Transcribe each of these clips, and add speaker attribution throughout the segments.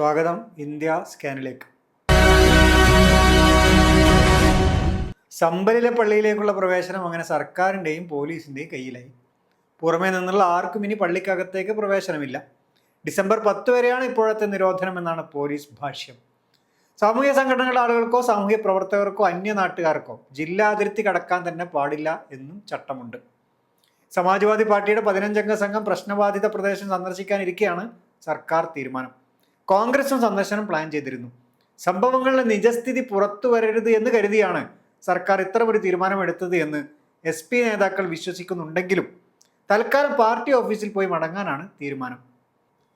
Speaker 1: സ്വാഗതം ഇന്ത്യ സ്കാനിലേക്ക്. സമ്പലിലെ പള്ളിയിലേക്കുള്ള പ്രവേശനം അങ്ങനെ സർക്കാരിന്റെയും പോലീസിന്റെയും കയ്യിലായി. പുറമേ നിന്നുള്ള ആർക്കും ഇനി പള്ളിക്കകത്തേക്ക് പ്രവേശനമില്ല. ഡിസംബർ പത്ത് വരെയാണ് ഇപ്പോഴത്തെ നിരോധനം എന്നാണ് പോലീസ് ഭാഷ്യം. സാമൂഹ്യ സംഘടനകളുടെ ആളുകൾക്കോ സാമൂഹ്യ പ്രവർത്തകർക്കോ അന്യ നാട്ടുകാർക്കോ ജില്ലാ അതിർത്തി കടക്കാൻ തന്നെ പാടില്ല എന്നും ചട്ടമുണ്ട്. സമാജ്വാദി പാർട്ടിയുടെ പതിനഞ്ചംഗ സംഘം പ്രശ്നബാധിത പ്രദേശം സന്ദർശിക്കാനിരിക്കെയാണ് സർക്കാർ തീരുമാനം. കോൺഗ്രസും സന്ദർശനം പ്ലാൻ ചെയ്തിരുന്നു. സംഭവങ്ങളുടെ നിജസ്ഥിതി പുറത്തു വരരുത് എന്ന് കരുതിയാണ് സർക്കാർ ഇത്തരമൊരു തീരുമാനമെടുത്തത് എന്ന് എസ് പി നേതാക്കൾ വിശ്വസിക്കുന്നുണ്ടെങ്കിലും തൽക്കാലം പാർട്ടി ഓഫീസിൽ പോയി മടങ്ങാനാണ് തീരുമാനം.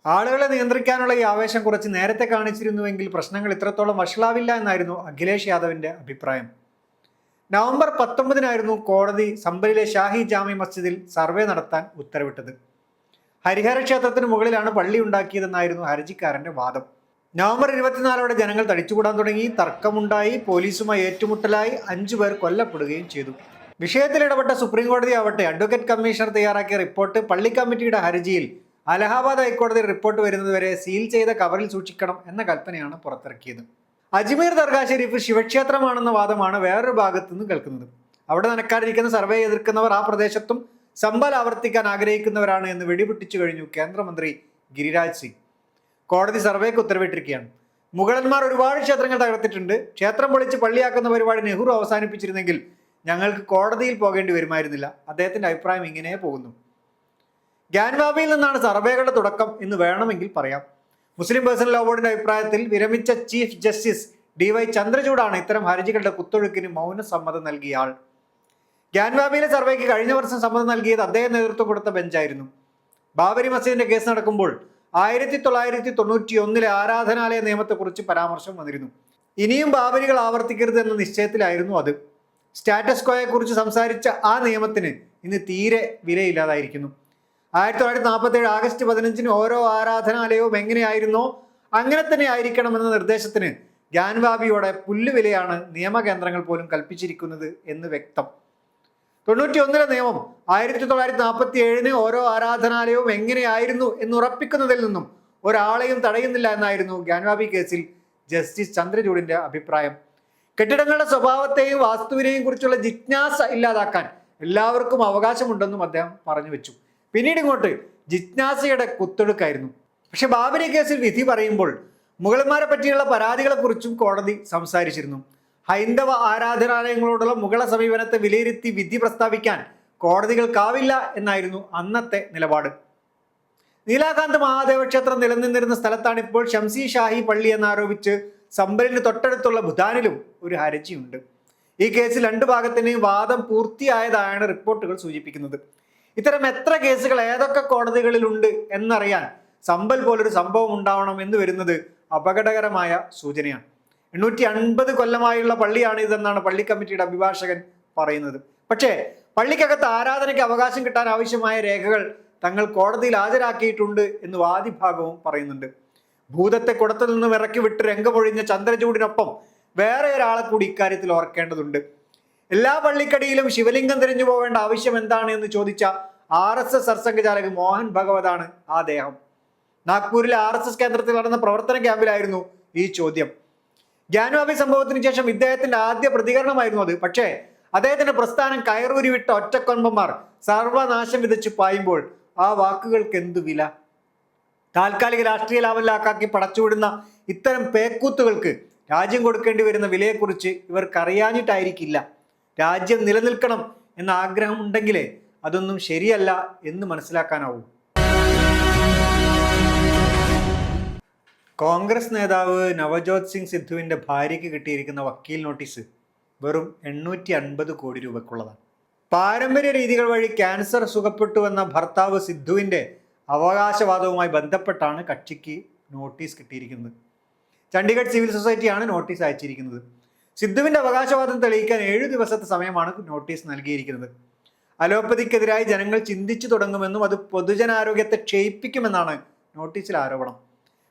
Speaker 1: ആളുകളെ നിയന്ത്രിക്കാനുള്ള ഈ ആവേശം കുറച്ച് നേരത്തെ കാണിച്ചിരുന്നുവെങ്കിൽ പ്രശ്നങ്ങൾ ഇത്രത്തോളം വഷളാവില്ല എന്നായിരുന്നു അഖിലേഷ് യാദവിന്റെ അഭിപ്രായം. നവംബർ പത്തൊമ്പതിനായിരുന്നു കോടതി സമ്പലിലെ ഷാഹി ജാമി മസ്ജിദിൽ സർവേ നടത്താൻ ഉത്തരവിട്ടത്. ഹരിഹര ക്ഷേത്രത്തിന് മുകളിലാണ് പള്ളി ഉണ്ടാക്കിയതെന്നായിരുന്നു ഹർജിക്കാരന്റെ വാദം. നവംബർ ഇരുപത്തിനാലോടെ ജനങ്ങൾ തടിച്ചുകൂടാൻ തുടങ്ങി. തർക്കമുണ്ടായി. പോലീസുമായി ഏറ്റുമുട്ടലായി. അഞ്ചു പേർ കൊല്ലപ്പെടുകയും ചെയ്തു. വിഷയത്തിൽ ഇടപെട്ട സുപ്രീം കോടതി ആവട്ടെ അഡ്വക്കേറ്റ് കമ്മീഷണർ തയ്യാറാക്കിയ റിപ്പോർട്ട് പള്ളി കമ്മിറ്റിയുടെ ഹർജിയിൽ അലഹാബാദ് ഹൈക്കോടതി റിപ്പോർട്ട് വരുന്നതുവരെ സീൽ ചെയ്ത കവറിൽ സൂക്ഷിക്കണം എന്ന കൽപ്പനയാണ് പുറത്തിറക്കിയത്. അജ്മീർ ദർഗാ ഷെരീഫ് ശിവക്ഷേത്രമാണെന്ന വാദമാണ് വേറൊരു ഭാഗത്തു നിന്ന് കേൾക്കുന്നത്. അവിടെ നടക്കാതിരിക്കുന്ന സർവേ എതിർക്കുന്നവർ ആ പ്രദേശത്തും സമ്പൽ ആവർത്തിക്കാൻ ആഗ്രഹിക്കുന്നവരാണ് എന്ന് വെടിപൊട്ടിച്ചു കഴിഞ്ഞു കേന്ദ്രമന്ത്രി ഗിരിരാജ് സിംഗ്. കോടതി സർവേക്ക് ഉത്തരവിട്ടിരിക്കുകയാണ്. മുഗളന്മാർ ഒരുപാട് ക്ഷേത്രങ്ങൾ തകർത്തിട്ടുണ്ട്. ക്ഷേത്രം പൊളിച്ച് പള്ളിയാക്കുന്ന പരിപാടി നെഹ്റു അവസാനിപ്പിച്ചിരുന്നെങ്കിൽ ഞങ്ങൾക്ക് കോടതിയിൽ പോകേണ്ടി വരുമായിരുന്നില്ല. അദ്ദേഹത്തിന്റെ അഭിപ്രായം ഇങ്ങനെ പോകുന്നു. ഗ്യാൻവാബിയിൽ നിന്നാണ് സർവേകളുടെ തുടക്കം എന്ന് വേണമെങ്കിൽ പറയാം. മുസ്ലിം പേഴ്സണൽ ലോ ബോർഡിന്റെ അഭിപ്രായത്തിൽ വിരമിച്ച ചീഫ് ജസ്റ്റിസ് ഡി വൈ ചന്ദ്രചൂഡാണ് ഇത്തരം ഹർജികളുടെ കുത്തൊഴുക്കിന് മൗന സമ്മതം നൽകിയ ആൾ. ഗ്യാൻവാബിയിലെ സർവേക്ക് കഴിഞ്ഞ വർഷം സമ്മതം നൽകിയത് അദ്ദേഹം നേതൃത്വം കൊടുത്ത ബെഞ്ചായിരുന്നു. ബാബരി മസ്ജിദിന്റെ കേസ് നടക്കുമ്പോൾ ആയിരത്തി തൊള്ളായിരത്തി തൊണ്ണൂറ്റി ഒന്നിലെ ആരാധനാലയ നിയമത്തെക്കുറിച്ച് പരാമർശം വന്നിരുന്നു. ഇനിയും ബാബരികൾ ആവർത്തിക്കരുത് എന്ന നിശ്ചയത്തിലായിരുന്നു അത്. സ്റ്റാറ്റസ് കോയെ കുറിച്ച് സംസാരിച്ച ആ നിയമത്തിന് ഇന്ന് തീരെ വിലയില്ലാതായിരിക്കുന്നു. ആയിരത്തി തൊള്ളായിരത്തി നാൽപ്പത്തി ഏഴ് ആഗസ്റ്റ് പതിനഞ്ചിന് ഓരോ ആരാധനാലയവും എങ്ങനെയായിരുന്നോ അങ്ങനെ തന്നെ ആയിരിക്കണമെന്ന നിർദ്ദേശത്തിന് ഗ്യാൻവാബിയോടെ പുല്ലുവിലയാണ് നിയമകേന്ദ്രങ്ങൾ പോലും കൽപ്പിച്ചിരിക്കുന്നത് എന്ന് വ്യക്തം. തൊണ്ണൂറ്റി ഒന്നിലെ നിയമം ആയിരത്തി തൊള്ളായിരത്തി നാൽപ്പത്തി ഏഴിന് ഓരോ ആരാധനാലയവും എങ്ങനെയായിരുന്നു എന്ന് ഉറപ്പിക്കുന്നതിൽ നിന്നും ഒരാളെയും തടയുന്നില്ല എന്നായിരുന്നു ഗ്യാൻവാബി കേസിൽ ജസ്റ്റിസ് ചന്ദ്രചൂഡിന്റെ അഭിപ്രായം. കെട്ടിടങ്ങളുടെ സ്വഭാവത്തെയും വാസ്തുവിനെയും കുറിച്ചുള്ള ജിജ്ഞാസ ഇല്ലാതാക്കാൻ എല്ലാവർക്കും അവകാശമുണ്ടെന്നും അദ്ദേഹം പറഞ്ഞു വെച്ചു. പിന്നീട് ഇങ്ങോട്ട് ജിജ്ഞാസയുടെ കുത്തൊഴുക്കായിരുന്നു പക്ഷെ ബാബരി കേസിൽ വിധി പറയുമ്പോൾ മുഗളന്മാരെ പറ്റിയുള്ള പരാതികളെക്കുറിച്ചും കോടതി സംസാരിച്ചിരുന്നു. ഹൈന്ദവ ആരാധനാലയങ്ങളോടുള്ള മുഗള സമീപനത്തെ വിലയിരുത്തി വിധി പ്രസ്താവിക്കാൻ കോടതികൾക്കാവില്ല എന്നായിരുന്നു അന്നത്തെ നിലപാട്. നീലാകാന്ത് മഹാദേവ ക്ഷേത്രം നിലനിന്നിരുന്ന സ്ഥലത്താണ് ഇപ്പോൾ ഷംസി ഷാഹി പള്ളി എന്നാരോപിച്ച് സമ്പലിന് തൊട്ടടുത്തുള്ള ബുധാനിലും ഒരു ഹരജിയുണ്ട്. ഈ കേസിൽ രണ്ടു ഭാഗത്തിനെയും വാദം പൂർത്തിയായതായാണ് റിപ്പോർട്ടുകൾ സൂചിപ്പിക്കുന്നത്. ഇത്തരം എത്ര കേസുകൾ ഏതൊക്കെ കോടതികളിലുണ്ട് എന്നറിയാൻ സമ്പൽ പോലൊരു സംഭവം ഉണ്ടാവണം എന്ന് വരുന്നത് അപകടകരമായ സൂചനയാണ്. എണ്ണൂറ്റി അൻപത് കൊല്ലമായുള്ള പള്ളിയാണ് ഇതെന്നാണ് പള്ളി കമ്മിറ്റിയുടെ അഭിഭാഷകൻ പറയുന്നത്. പക്ഷേ പള്ളിക്കകത്ത് ആരാധനയ്ക്ക് അവകാശം കിട്ടാൻ ആവശ്യമായ രേഖകൾ തങ്ങൾ കോടതിയിൽ ഹാജരാക്കിയിട്ടുണ്ട് എന്ന് വാദിഭാഗവും പറയുന്നുണ്ട്. ഭൂതത്തെ കുടത്തിൽ നിന്നും ഇറക്കി വിട്ട് രംഗമൊഴിഞ്ഞ ചന്ദ്രചൂടിനൊപ്പം വേറെ ഒരാളെ കൂടി ഇക്കാര്യത്തിൽ ഓർക്കേണ്ടതുണ്ട്. എല്ലാ പള്ളിക്കടിയിലും ശിവലിംഗം തിരിഞ്ഞു പോവേണ്ട ആവശ്യം എന്താണ് എന്ന് ചോദിച്ച R S S Sarsanghchalak Mohan ഭഗവതാണ് ആ ദേഹം. നാഗ്പൂരിലെ ആർ എസ് എസ് കേന്ദ്രത്തിൽ നടന്ന പ്രവർത്തന ക്യാമ്പിലായിരുന്നു ഈ ചോദ്യം. ജ്ഞാനവാബി സംഭവത്തിന് ശേഷം ഇദ്ദേഹത്തിന്റെ ആദ്യ പ്രതികരണമായിരുന്നു അത്. പക്ഷേ അദ്ദേഹത്തിന്റെ പ്രസ്ഥാനം കയറൂരി വിട്ട ഒറ്റക്കൊമ്പന്മാർ സർവനാശം വിതച്ച് പായുമ്പോൾ ആ വാക്കുകൾക്ക് എന്തു വില? താൽക്കാലിക രാഷ്ട്രീയ ലാഭം ലാക്കാക്കി പടച്ചുവിടുന്ന ഇത്തരം പേക്കൂത്തുകൾക്ക് രാജ്യം കൊടുക്കേണ്ടി വരുന്ന വിലയെക്കുറിച്ച് ഇവർക്ക് അറിയാഞ്ഞിട്ടായിരിക്കില്ല രാജ്യം നിലനിൽക്കണം എന്ന ആഗ്രഹം ഉണ്ടെങ്കിലേ അതൊന്നും ശരിയല്ല എന്ന് മനസ്സിലാക്കാനാവൂ. കോൺഗ്രസ് നേതാവ് നവജോത് സിംഗ് സിദ്ധുവിന്റെ ഭാര്യയ്ക്ക് കിട്ടിയിരിക്കുന്ന വക്കീൽ നോട്ടീസ് വെറും എണ്ണൂറ്റി അൻപത് കോടി രൂപയ്ക്കുള്ളതാണ്. പാരമ്പര്യ രീതികൾ വഴി ക്യാൻസർ സുഖപ്പെട്ടുവെന്ന ഭർത്താവ് സിദ്ധുവിന്റെ അവകാശവാദവുമായി ബന്ധപ്പെട്ടാണ് കക്ഷിക്ക് നോട്ടീസ് കിട്ടിയിരിക്കുന്നത്. ചണ്ഡീഗഡ് സിവിൽ സൊസൈറ്റിയാണ് നോട്ടീസ് അയച്ചിരിക്കുന്നത്. സിദ്ധുവിന്റെ അവകാശവാദം തെളിയിക്കാൻ ഏഴു ദിവസത്തെ സമയമാണ് നോട്ടീസ് നൽകിയിരിക്കുന്നത്. അലോപ്പതിക്കെതിരായി ജനങ്ങൾ ചിന്തിച്ചു തുടങ്ങുമെന്നും അത് പൊതുജനാരോഗ്യത്തെ ക്ഷയിപ്പിക്കുമെന്നാണ് നോട്ടീസിൽ ആരോപണം.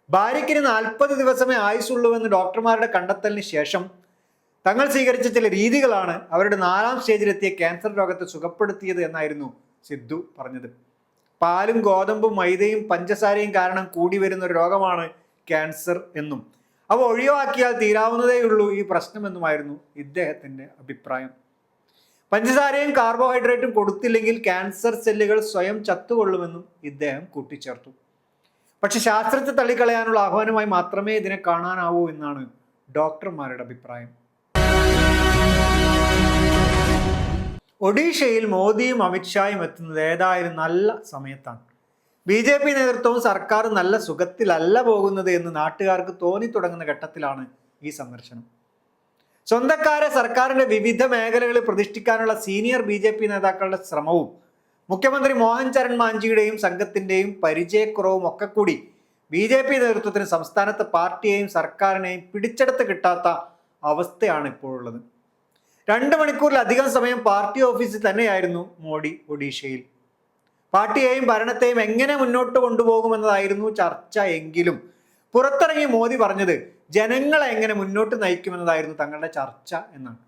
Speaker 1: ഭാര്യയ്ക്കിന് നാൽപ്പത് ദിവസമേ ആയുസുള്ളൂവെന്ന് ഡോക്ടർമാരുടെ കണ്ടെത്തലിന് ശേഷം തങ്ങൾ സ്വീകരിച്ച ചില രീതികളാണ് അവരുടെ നാലാം സ്റ്റേജിലെത്തിയ ക്യാൻസർ രോഗത്തെ സുഖപ്പെടുത്തിയത് എന്നായിരുന്നു സിദ്ധു പറഞ്ഞത്. പാലും ഗോതമ്പും മൈദയും പഞ്ചസാരയും കാരണം കൂടി വരുന്ന ഒരു രോഗമാണ് ക്യാൻസർ എന്നും. അവ ഒഴിവാക്കിയാൽ തീരാവുന്നതേയുള്ളൂ ഈ പ്രശ്നമെന്നുമായിരുന്നു ഇദ്ദേഹത്തിന്റെ അഭിപ്രായം. പഞ്ചസാരയും കാർബോഹൈഡ്രേറ്റും കൊടുത്തില്ലെങ്കിൽ ക്യാൻസർ സെല്ലുകൾ സ്വയം ചത്തുകൊള്ളുമെന്നും ഇദ്ദേഹം കൂട്ടിച്ചേർത്തു. പക്ഷെ ശാസ്ത്രത്തെ തള്ളിക്കളയാനുള്ള ആഹ്വാനമായി മാത്രമേ ഇതിനെ കാണാനാവൂ എന്നാണ് ഡോക്ടർമാരുടെ അഭിപ്രായം. ഒഡീഷയിൽ മോദിയും അമിത്ഷായും എത്തുന്നത് ഏതായാലും നല്ല സമയത്താണ്. ബി ജെ പി നേതൃത്വവും സർക്കാർ നല്ല സുഖത്തിലല്ല പോകുന്നത് എന്ന് നാട്ടുകാർക്ക് തോന്നി തുടങ്ങുന്ന ഘട്ടത്തിലാണ് ഈ സന്ദർശനം. സ്വന്തക്കാരെ സർക്കാരിന്റെ വിവിധ മേഖലകളിൽ പ്രതിഷ്ഠിക്കാനുള്ള സീനിയർ ബി നേതാക്കളുടെ ശ്രമവും മുഖ്യമന്ത്രി മോഹൻ ചരൺ മാഞ്ചിയുടെയും സംഘത്തിന്റെയും പരിചയക്കുറവും ഒക്കെ കൂടി ബി ജെ പി നേതൃത്വത്തിന് സംസ്ഥാനത്ത് പാർട്ടിയെയും സർക്കാരിനെയും പിടിച്ചെടുത്ത് കിട്ടാത്ത അവസ്ഥയാണ് ഇപ്പോഴുള്ളത് രണ്ട് മണിക്കൂറിലധികം സമയം പാർട്ടി ഓഫീസിൽ തന്നെയായിരുന്നു മോഡി ഒഡീഷയിൽ. പാർട്ടിയെയും ഭരണത്തെയും എങ്ങനെ മുന്നോട്ട് കൊണ്ടുപോകുമെന്നതായിരുന്നു ചർച്ച എങ്കിലും. പുറത്തിറങ്ങി മോദി പറഞ്ഞത് ജനങ്ങളെ എങ്ങനെ മുന്നോട്ട് നയിക്കുമെന്നതായിരുന്നു തങ്ങളുടെ ചർച്ച എന്നാണ്.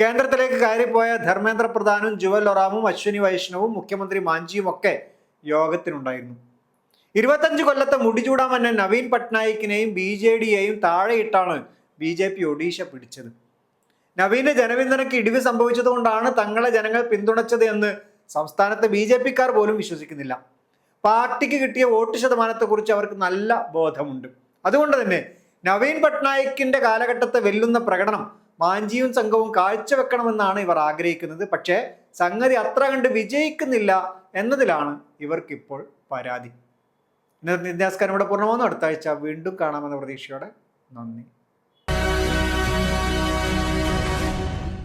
Speaker 1: കേന്ദ്രത്തിലേക്ക് കയറിപ്പോയ ധർമ്മേന്ദ്ര പ്രധാനും ജുവൽ ഒറാമും അശ്വിനി വൈഷ്ണവും മുഖ്യമന്ത്രി മാഞ്ചിയും ഒക്കെ യോഗത്തിനുണ്ടായിരുന്നു. ഇരുപത്തഞ്ച് കൊല്ലത്തെ മുടിചൂടാമന്നൻ നവീൻ പട്നായിക്കിനെയും ബി ജെ ഡിയെയും താഴെയിട്ടാണ് ബി ജെ പി ഒഡീഷ പിടിച്ചത്. നവീന് ജനപിന്തുണയ്ക്ക് ഇടിവ് സംഭവിച്ചതുകൊണ്ടാണ് തങ്ങളെ ജനങ്ങൾ പിന്തുണച്ചത് എന്ന് സംസ്ഥാനത്തെ ബി ജെ പിക്കാർ പോലും വിശ്വസിക്കുന്നില്ല. പാർട്ടിക്ക് കിട്ടിയ വോട്ട് ശതമാനത്തെക്കുറിച്ച് അവർക്ക് നല്ല ബോധമുണ്ട്. അതുകൊണ്ട് തന്നെ നവീൻ പട്നായിക്കിന്റെ കാലഘട്ടത്തെ വെല്ലുന്ന പ്രകടനം മാഞ്ചിയും സംഘവും കാഴ്ചവെക്കണമെന്നാണ് ഇവർ ആഗ്രഹിക്കുന്നത്. പക്ഷേ സംഗതി അത്ര കണ്ട് വിജയിക്കുന്നില്ല എന്നതിലാണ് ഇവർക്കിപ്പോൾ പരാതി. ഇന്നത്തെ നിത്യാസ്കാരം ഇവിടെ പൂർണമാകുന്നു അടുത്ത ആഴ്ച വീണ്ടും കാണാമെന്ന പ്രതീക്ഷയോടെ നന്ദി.